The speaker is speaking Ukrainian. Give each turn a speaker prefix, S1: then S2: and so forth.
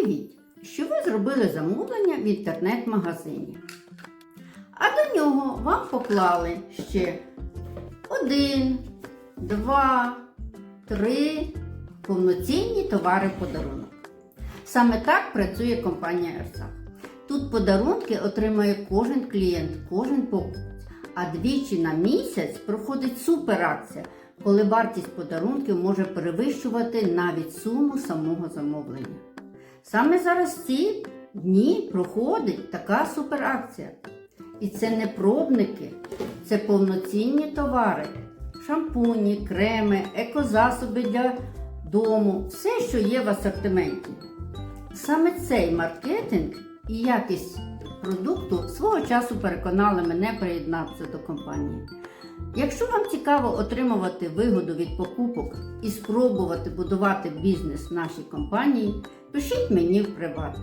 S1: Уявіть, що ви зробили замовлення в інтернет-магазині. А до нього вам поклали ще один, два, три повноцінні товари подарунок. Саме так працює компанія Ерсах. Тут подарунки отримує кожен клієнт, кожен покупець. А двічі на місяць проходить суперакція, коли вартість подарунків може перевищувати навіть суму самого замовлення. Саме зараз ці дні проходить така суперакція. І це не пробники, це повноцінні товари, шампуні, креми, екозасоби для дому, все, що є в асортименті. Саме цей маркетинг і якість продукту свого часу переконали мене приєднатися до компанії. Якщо вам цікаво отримувати вигоду від покупок і спробувати будувати бізнес в нашій компанії, пишіть мені в приват.